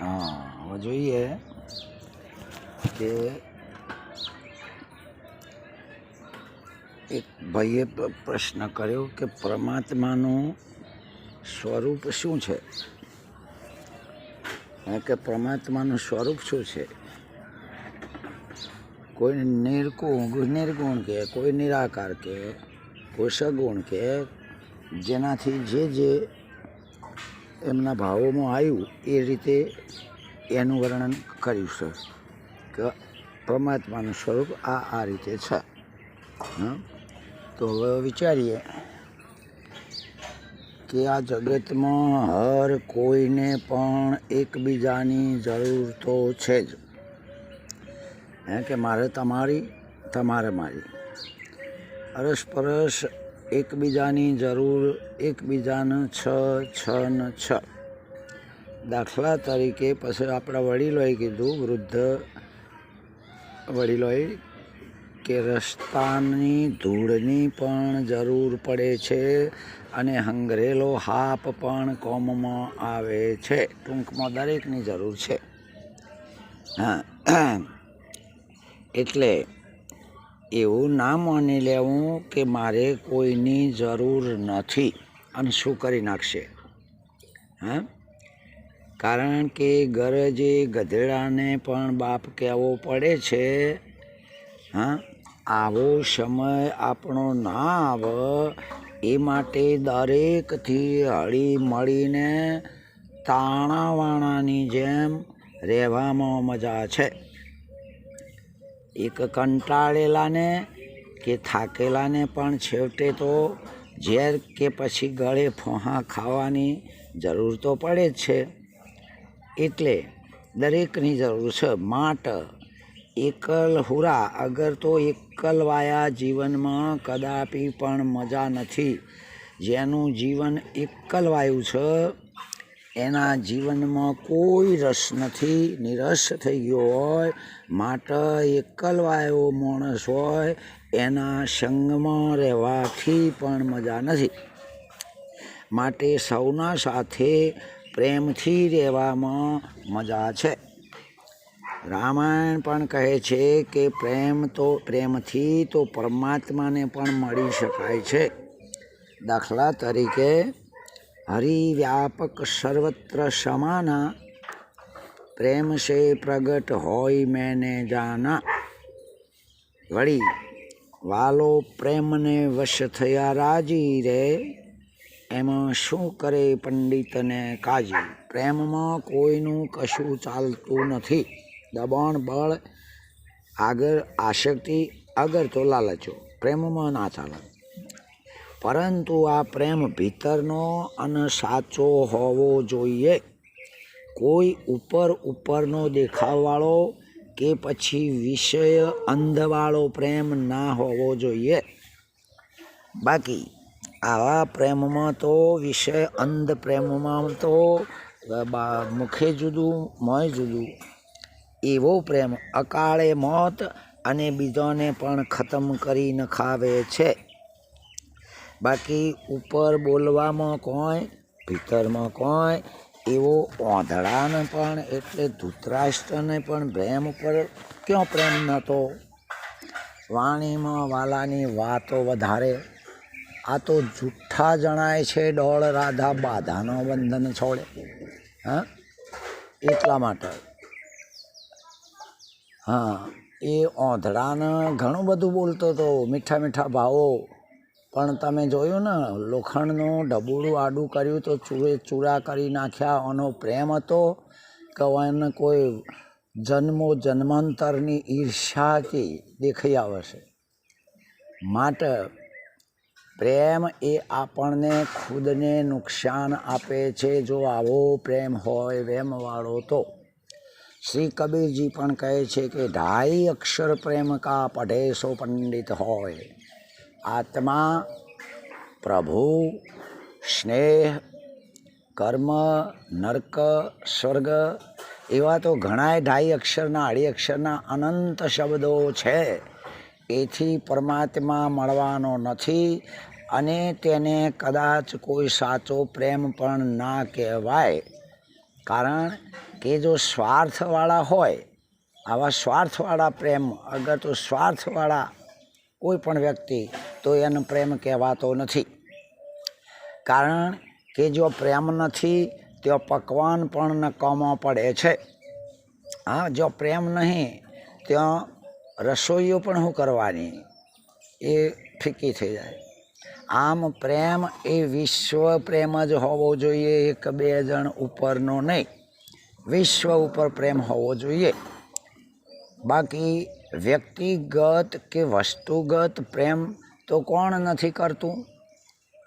હા, હવે જોઈએ કે એક ભાઈએ પ્રશ્ન કર્યો કે પરમાત્માનું સ્વરૂપ શું છે? કે પરમાત્માનું સ્વરૂપ શું છે? કોઈ નિર્ગુણ નિર્ગુણ કે, કોઈ નિરાકાર કે કોઈ સગુણ કે, જેનાથી જે જે એમના ભાવોમાં આવ્યું એ રીતે એનું વર્ણન કર્યું છે કે પરમાત્માનું સ્વરૂપ આ આ રીતે છે? તો હવે વિચારીએ કે આ જગતમાં હર કોઈને પણ એકબીજાની જરૂર તો છે જ. હે કે મારે તમારી, તમારે મારી. અરસપરસ એકબીજાની જરૂર, એકબીજાને છ છ ને છ. દાખલા તરીકે પછી આપણા વડીલોએ કીધું, વૃદ્ધ વડીલોએ કે રસ્તાની ધૂળની પણ જરૂર પડે છે અને હંગરેલો હાપ પણ કોમમાં આવે છે. ટૂંકમાં દરેકની જરૂર છે. હા. એટલે એવું ના માની લેવું કે મારે કોઈની જરૂર નથી. અને શું કરી નાખશે? હા? કારણ કે ગરજે ગધેડાને પણ બાપ કહેવો પડે છે, હા? આવો સમય આપણો ના આવે, એ માટે દરેકથી હળી મળીને તાણાવાણાની જેમ રહેવામાં મજા છે. એક કંટાળેલાને કે થાકેલાને પણ છેવટે તો ઝેર કે પછી ગળે ફોહા ખાવાની જરૂર તો પડે જ છે. એટલે દરેકની જરૂર છે. માટે, એકલ હુરા, અગર તો એકલવાયા જીવનમાં કદાપી પણ મજા નથી. જેનું જીવન એકલવાયું છે એના જીવનમાં કોઈ રસ નથી, નિરસ થઈ ગયો હોય, માટે એકલવાયો માણસ હોય, એના સંગમાં રહેવાથી પણ મજા નથી. માટે સૌના સાથે પ્રેમથી રહેવામાં મજા છે. રામાયણ પણ કહે છે કે પ્રેમ તો, પ્રેમથી તો પરમાત્માને પણ મળી શકાય છે. દાખલા તરીકે હરિવ્યાપક સર્વત્ર સમાના. પ્રેમ સે પ્રગટ હોય મેને જાના. વળી, વાલો પ્રેમને વશ થયા રાજી રે. એમાં શું કરે પંડિતને કાજી? પ્રેમમાં કોઈનું કશું ચાલતું નથી. દબાણ, બળ, આગળ આસક્તિ અગર તો લાલચો. પ્રેમમાં ના ચાલે. પરંતુ આ પ્રેમ ભીતરનો અને સાચો હોવો જોઈએ. કોઈ ઉપર ઉપરનો દેખાવવાળો કે પછી વિષય અંધવાળો પ્રેમ ના હોવો જોઈએ. બાકી, આવા પ્રેમમાં તો વિષય અંધ પ્રેમમાં તો મુખે જુદું, મોય જુદું. એવો પ્રેમ અકાળે મોત અને બીજાને પણ ખતમ કરી નખાવે છે. બાકી ઉપર બોલવામાં કોઈ, ભીતરમાં કોઈ, એવો ઓંધળાને પણ એટલે ધૂતરાષ્ટ્રને પણ પ્રેમ ઉપર ક્યાં પ્રેમ નહોતો? વાણીમાં વાલાની વાતો વધારે. આ તો જુઠ્ઠા જણાય છે ડોળ રાધા બાધાનો બંધન છોડે. હા? એટલા માટે. હા, એ ઓંધળાને ઘણું બધું બોલતો હતો મીઠા મીઠા ભાવો પણ તમે જોયું ને, લોખંડનું ડબુડું આડું કર્યું તો ચૂરે ચૂરા કરી નાખ્યા. આનો પ્રેમ હતો કે એને કોઈ જન્મો જન્માંતરની ઈર્ષ્યાથી દેખાઈ આવશે માટે પ્રેમ એ આપણને ખુદને નુકસાન આપે છે. જો આવો પ્રેમ હોય વેમવાળો તો. શ્રી કબીરજી પણ કહે છે કે, ઢાઈ અક્ષર પ્રેમ કા પઢે સો પંડિત હોય. આત્મા પ્રભુ સ્નેહ કર્મ નર્ક સ્વર્ગ એવા તો ઘણાય ઢાઈ અક્ષરના અઢી અક્ષરના અનંત શબ્દો છે. એથી પરમાત્મા મળવાનો નથી અને તેને કદાચ કોઈ સાચો પ્રેમ પણ ના કહેવાય. કારણ કે જો સ્વાર્થવાળા હોય, આવા સ્વાર્થવાળા પ્રેમ, અગર તો સ્વાર્થવાળા કોઈ પણ વ્યક્તિ તો એનો પ્રેમ કહેવાતો નથી. કારણ કે જો પ્રેમ નથી, તો પકવાન પણ નકામો પડે છે. હા, જો પ્રેમ નહીં ત્યાં રસોઈઓ પણ શું કરવાની? એ ફીકી થઈ જાય. આમ પ્રેમ એ વિશ્વ પ્રેમ જ હોવો જોઈએ, એક બે જણ ઉપરનો નહીં. વિશ્વ ઉપર પ્રેમ હોવો જોઈએ. બાકી વ્યક્તિગત કે વસ્તુગત પ્રેમ તો કોણ નથી કરતું?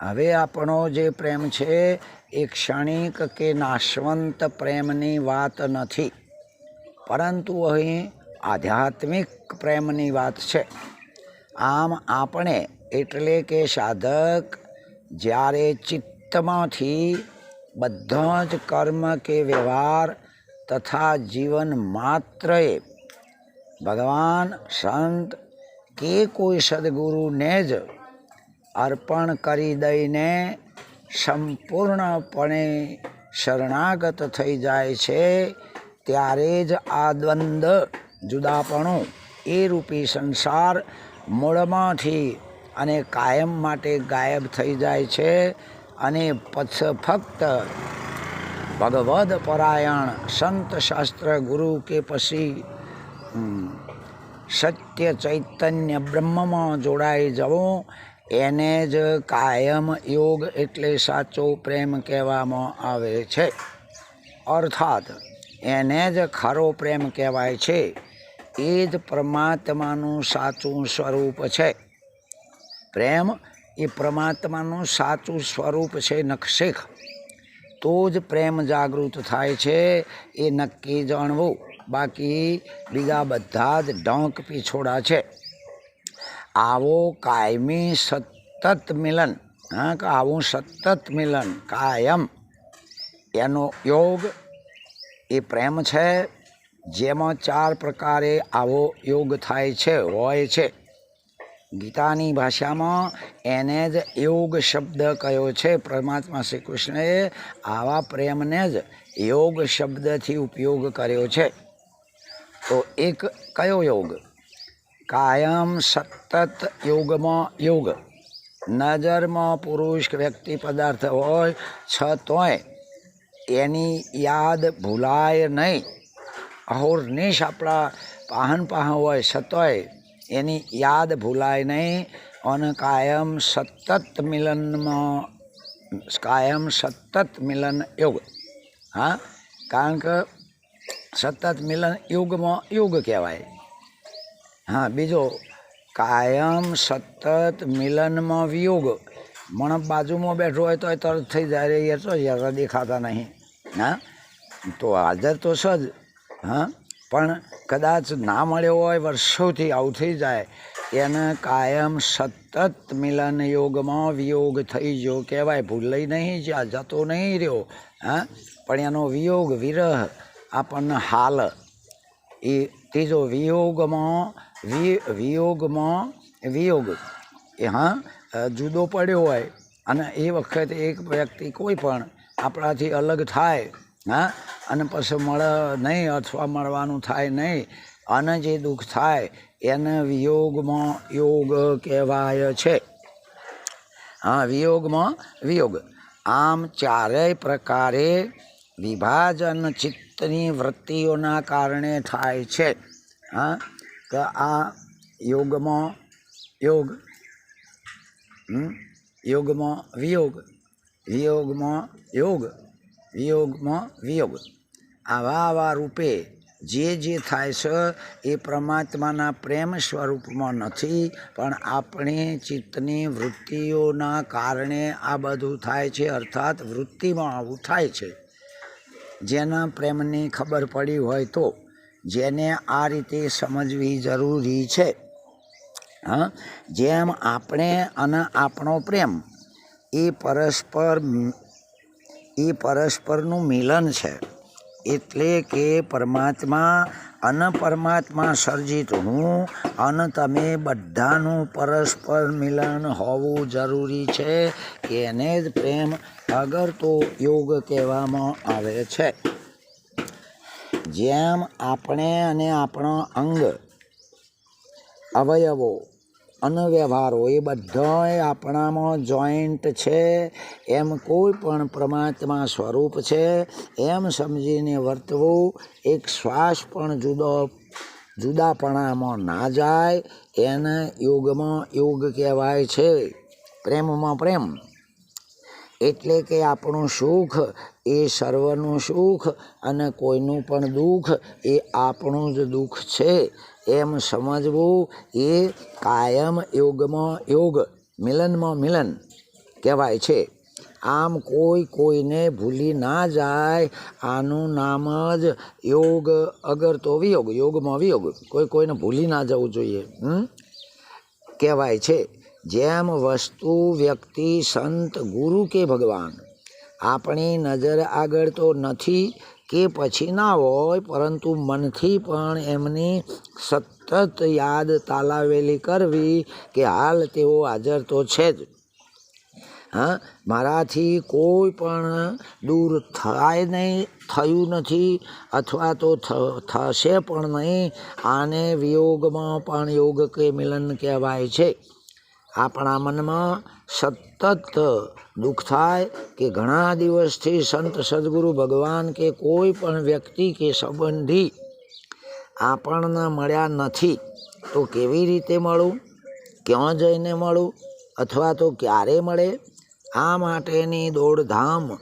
હવે આપણો જે પ્રેમ છે એ ક્ષણિક કે નાશવંત પ્રેમની વાત નથી. પરંતુ અહીં આધ્યાત્મિક પ્રેમની વાત છે. આમ આપણે એટલે કે સાધક જ્યારે ચિત્તમાંથી બધા જ કર્મ કે વ્યવહાર તથા જીવન માત્રએ ભગવાન સંત કે કોઈ સદગુરુને જ અર્પણ કરી દઈને સંપૂર્ણપણે શરણાગત થઈ જાય છે, ત્યારે જ આ દ્વંદ, જુદાપણું એ રૂપી સંસાર મૂળમાંથી અને કાયમ માટે ગાયબ થઈ જાય છે અને પછ ફક્ત ભગવદ પરાયણ સંત શાસ્ત્ર ગુરુ કે પછી સત્ય ચૈતન્ય બ્રહ્મમાં જોડાઈ જવું, એને જ કાયમ યોગ એટલે સાચો પ્રેમ કહેવામાં આવે છે. અર્થાત, એને જ ખરો પ્રેમ કહેવાય છે. એ જ પરમાત્માનું સાચું સ્વરૂપ છે. પ્રેમ એ પરમાત્માનું સાચું સ્વરૂપ છે નખશેખ. તો જ પ્રેમ જાગૃત થાય છે, એ નક્કી જાણવું. બાકી બીજા બધા જ ડંક પીછોડા છે. આવો કાયમી સતત મિલન, હા, કે આવું સતત મિલન કાયમ. એનો યોગ એ પ્રેમ છે, જેમાં ચાર પ્રકારે આવો યોગ થાય છે, હોય છે. ગીતાની ભાષામાં એને જ યોગ શબ્દ કયો છે, પરમાત્મા શ્રી કૃષ્ણએ આવા પ્રેમને જ યોગ શબ્દથી ઉપયોગ કર્યો છે. તો એક કયો યોગ? કાયમ સતત યોગમાં યોગ. નજરમાં પુરુષ વ્યક્તિ પદાર્થ હોય છતોય એની યાદ ભૂલાય નહીં. અહોર્નિશ આપણા પાહન પાહન હોય છતોય એની યાદ ભૂલાય નહીં. અને કાયમ સતત મિલનમાં, કાયમ સતત મિલન યોગ. હા? કારણ કે સતત મિલન યુગમાં યુગ કહેવાય. હા, બીજો, કાયમ સતત મિલનમાં વિયોગ. મણ બાજુમાં બેઠો હોય તો તરત થઈ જાય યાર તો યાર દેખાતા નહીં. હા? તો હાજર તો સજ હા? પણ કદાચ ના મળ્યો હોય, વર્ષોથી આવું થઈ જાય, એને કાયમ સતત મિલન યોગમાં વિયોગ થઈ ગયો કહેવાય. ભૂલાઈ નહીં, જ્યાં જતો નહીં રહ્યો. હા? પણ એનો વિયોગ વિરહ આપણને હાલ. એ ત્રીજો વિયોગમાં વિયોગમાં, વિયોગ. એ હા જુદો પડ્યો હોય. અને એ વખતે એક વ્યક્તિ કોઈ પણ આપણાથી અલગ થાય, હા? અને પછી મળે નહીં અથવા મળવાનું થાય નહીં. અને જે દુઃખ થાય, એને વિયોગમાં યોગ કહેવાય છે. હા, વિયોગમાં વિયોગ. આમ ચારેય પ્રકારે વિભાજન ચિત્તની વૃત્તિઓના કારણે થાય છે. હા? કે આ યોગમાં યોગ? યોગમાં વિયોગ, વિયોગમાં યોગ, વિયોગમાં વિયોગ. આવા આવા રૂપે જે જે થાય છે એ પરમાત્માના પ્રેમ સ્વરૂપમાં નથી, પણ આપણી ચિત્તની વૃત્તિઓના કારણે આ બધું થાય છે, અર્થાત વૃત્તિમાં આવું થાય છે. જેના પ્રેમની ખબર પડી હોય તો જેને આ રીતે સમજવી જરૂરી છે. હા? જેમ આપણે અને આપણો પ્રેમ, એ પરસ્પર એ પરસ્પરનું મિલન છે. એટલે કે પરમાત્મા અને પરમાત્મા સર્જિત હું, અને તમે બધાનું પરસ્પર મિલન હોવું જરૂરી છે એને જ પ્રેમ અગર તો યોગ કહેવામાં આવે છે. જેમ આપણે અને આપણો અંગ અવયવો અનવ્યવહારો, એ બધાય આપણામાં જોઈન્ટ છે. એમ કોઈ પણ પરમાત્મા સ્વરૂપ છે. એમ સમજીને વર્તવું એક શ્વાસ પણ જુદો, જુદાપણામાં ના જાય. એને યોગમાં યોગ કહેવાય છે. પ્રેમમાં પ્રેમ. એટલે કે આપણું સુખ, એ સર્વનું સુખ અને કોઈનું પણ દુઃખ, એ આપણું જ દુઃખ છે. એમ સમજવું એ કાયમ યોગમાં યોગ, મિલનમાં મિલન કહેવાય છે. આમ કોઈ કોઈને ભૂલી ના જાય, આનું નામ જ યોગ અગર તો વિયોગ, યોગમાં વિયોગ. કોઈ કોઈને ભૂલી ના જવું જોઈએ કહેવાય છે. જેમ વસ્તુ, વ્યક્તિ, સંત, ગુરુ કે ભગવાન. આપણી નજર આગળ તો નથી કે પછી ના હોય, પરંતુ મનથી પણ એમની સતત યાદ તાલાવેલી કરવી કે હાલ તેઓ હાજર તો છે જ. હા, મારાથી કોઈ પણ દૂર થાય નહીં, થયું નથી, અથવા તો થશે પણ નહીં, આને વિયોગમાં પણ યોગ કે મિલન કહેવાય છે. આપણા મનમાં સતત દુઃખ થાય કે ઘણા દિવસથી સંત સદગુરુ ભગવાન કે કોઈ પણ વ્યક્તિ કે સંબંધી આપણને મળ્યા નથી, તો કેવી રીતે મળું? ક્યાં જઈને મળું? અથવા તો ક્યારે મળે? આ માટેની દોડધામ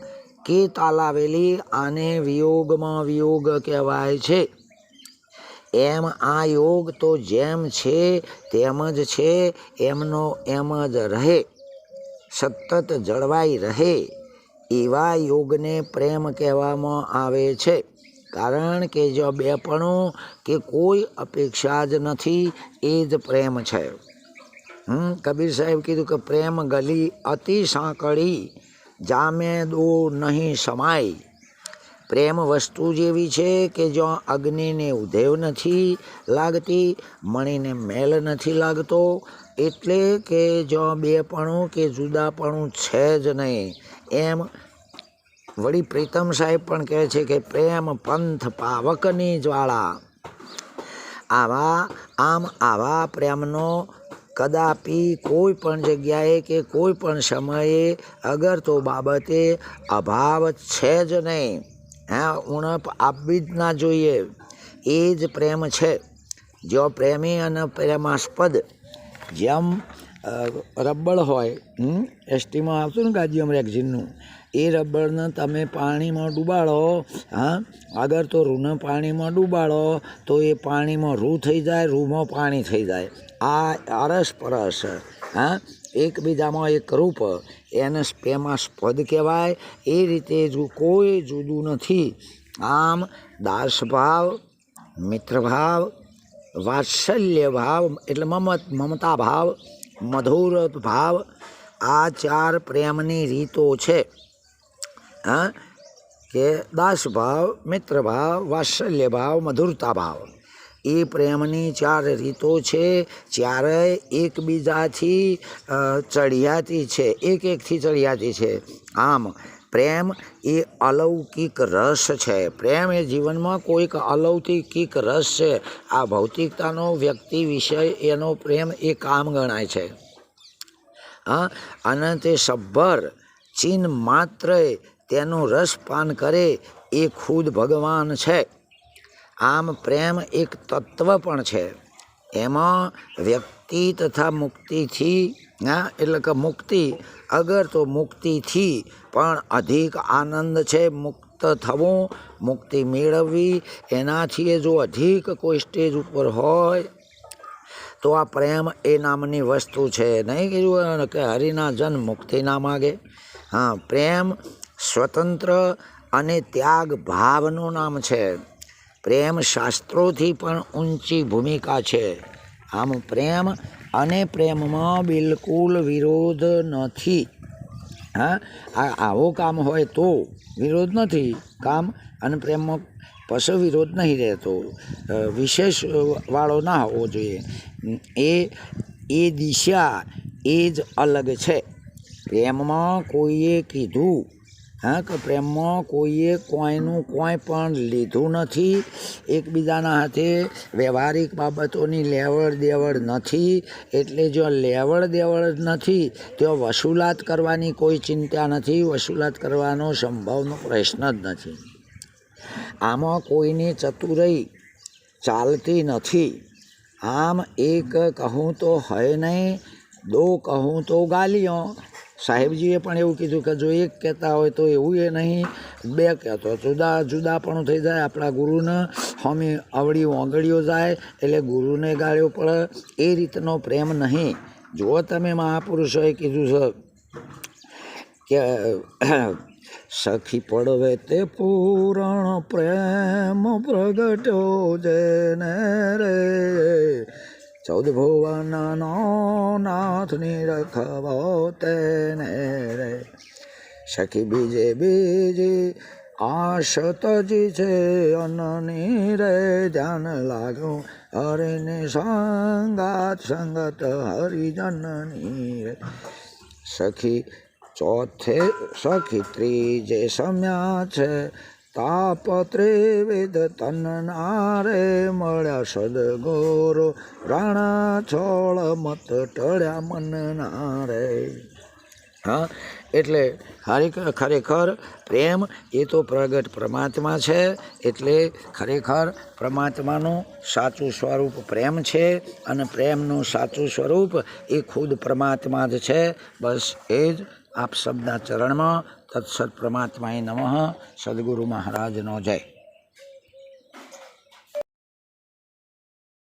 કે તાલાવેલી આને વિયોગમાં વિયોગ કહેવાય છે. એમ આ યોગ તો જેમ છે, તેમ જ છે, એમનો એમ જ રહે. સતત જળવાઈ રહે. એવા યોગને પ્રેમ કહેવામાં આવે છે. કારણ કે જો બેપણું કે કોઈ અપેક્ષા જ નથી, એ જ પ્રેમ છે. હમ, કબીર સાહેબ કીધું કે પ્રેમ ગલી અતિ સાંકળી, જામે દો નહીં સમાય. પ્રેમ વસ્તુ જેવી છે કે જો અગ્નિને ઉધેવ નથી લાગતી, મણીને મેલ નથી લાગતો, એટલે કે જો બેપણું કે જુદાપણું છે જ નહીં. એમ વળી પ્રીતમ સાહેબ પણ કહે છે કે પ્રેમ પંથ પાવકની જ્વાળા. આવા, આમ આવા પ્રેમનો કદાપી કોઈ પણ જગ્યાએ કે કોઈ પણ સમયે અગર તો બાબતે અભાવ છે જ નહીં. હા, ઉણપ આપવી જ ના જોઈએ. એ જ પ્રેમ છે. જો પ્રેમી અને પ્રેમાસ્પદ જેમ રબડ હોય એસટીમાં આવતું ને ગાજીયમ રેક્ઝિનનું, એ રબડને તમે પાણીમાં ડૂબાડો, હા આગળ તો રૂને પાણીમાં ડૂબાડો, તો એ પાણીમાં રૂ થઈ જાય, રૂમાં પાણી થઈ જાય. આ અરસ પરસ હા એકબીજામાં એક રૂપ, એને સ્પેમાં સ્પદ કહેવાય. એ રીતે જો કોઈ જુદું નથી. આમ દાસભાવ, મિત્રભાવ વાત્સલ્ય ભાવ એટલે મમત મમતા ભાવ મધુર ભાવ આ ચાર પ્રેમની રીતો છે. હા? કે દાસ ભાવ મિત્ર ભાવ વાત્સલ્ય ભાવ મધુરતા ભાવ એ પ્રેમની ચાર રીતો છે. ચારેય એકબીજાથી ચડિયાતી છે. એક એકથી ચડિયાતી છે. આમ, પ્રેમ એ અલૌકિક રસ છે. પ્રેમ એ જીવનમાં કોઈક અલૌકિક રસ છે. આ ભૌતિકતાનો વ્યક્તિ વિષય એનો પ્રેમ એ કામ ગણાય છે. હા અને તે સભ્ભર ચીન માત્ર તેનું રસપાન કરે એ ખુદ ભગવાન છે. આમ પ્રેમ એક તત્વ પણ છે. એમાં વ્યક્તિ તથા મુક્તિથી, હા, એટલે કે મુક્તિ, અગર તો મુક્તિથી પણ અધિક આનંદ છે, મુક્ત થવું, મુક્તિ મેળવવી, એનાથી જો અધિક કોઈ સ્ટેજ ઉપર હોય, તો આ પ્રેમ એ નામની વસ્તુ છે. નહીં કીધું કે હરિના જન મુક્તિ ના માગે. હા, પ્રેમ સ્વતંત્ર અને ત્યાગ ભાવનું નામ છે. પ્રેમ શાસ્ત્રોથી પણ ઊંચી ભૂમિકા છે. આમ પ્રેમ અને પ્રેમમાં બિલકુલ વિરોધ નથી. હા, આ આવો કામ હોય તો વિરોધ નથી. કામ અને પ્રેમમાં પશુ વિરોધ નહીં રહેતો. વિશેષ વાળો ના હોવો જોઈએ. એ એ દિશા એ જ અલગ છે. પ્રેમમાં કોઈએ કીધું હા કે પ્રેમમાં કોઈએ કોઈનું કોઈ પણ લીધું નથી, એકબીજાના હાથે વ્યવહારિક બાબતોની લેવડ દેવડ નથી, એટલે જો લેવડ દેવડ નથી, તો વસૂલાત કરવાની કોઈ ચિંતા નથી, વસૂલાત કરવાનો સંભવનો પ્રશ્ન જ નથી. આમાં કોઈની ચતુરાઈ ચાલતી નથી. આમ એક કહું તો હય નહીં, દો કહું તો ગાલીઓ સાહેબજીએ પણ એવું કીધું કે જો એક કહેતા હોય તો એવું એ નહીં. બે કહેતો જુદા જુદા પણ થઈ જાય. આપણા ગુરુને હમી અવળી ઓગળીઓ જાય. એટલે ગુરુને ગાળ્યો પડે. એ રીતનો પ્રેમ નહીં. જો તમે મહાપુરુષોએ કીધું છે કે, સખી પડવે તે પૂરણ પ્રેમ પ્રગટ્યો જેને રે. ચૌદ ભુવનનો નાથની રખવો તેને રે સખી બીજે બીજી આશ તજી છે અનની રે ધ્યાન લાગ્યું હરિની સંગાત સંગત હરિજનની રે સખી ચોથે સખી ત્રીજે સમ્યા છે તાપ ત્રિવિધ તનનારે મળ્યા સદગોરો. રાણા છોળ મત ટળ્યા મનના રે હા, એટલે ખરેખર પ્રેમ એ તો પ્રગટ પરમાત્મા છે, એટલે ખરેખર પરમાત્માનું સાચું સ્વરૂપ પ્રેમ છે અને પ્રેમનું સાચું સ્વરૂપ એ ખુદ પરમાત્મા જ છે. બસ એ જ આપ સબના ચરણમાં તત્સત પરમાત્માએ નમઃ સદગુરુ મહારાજનો જય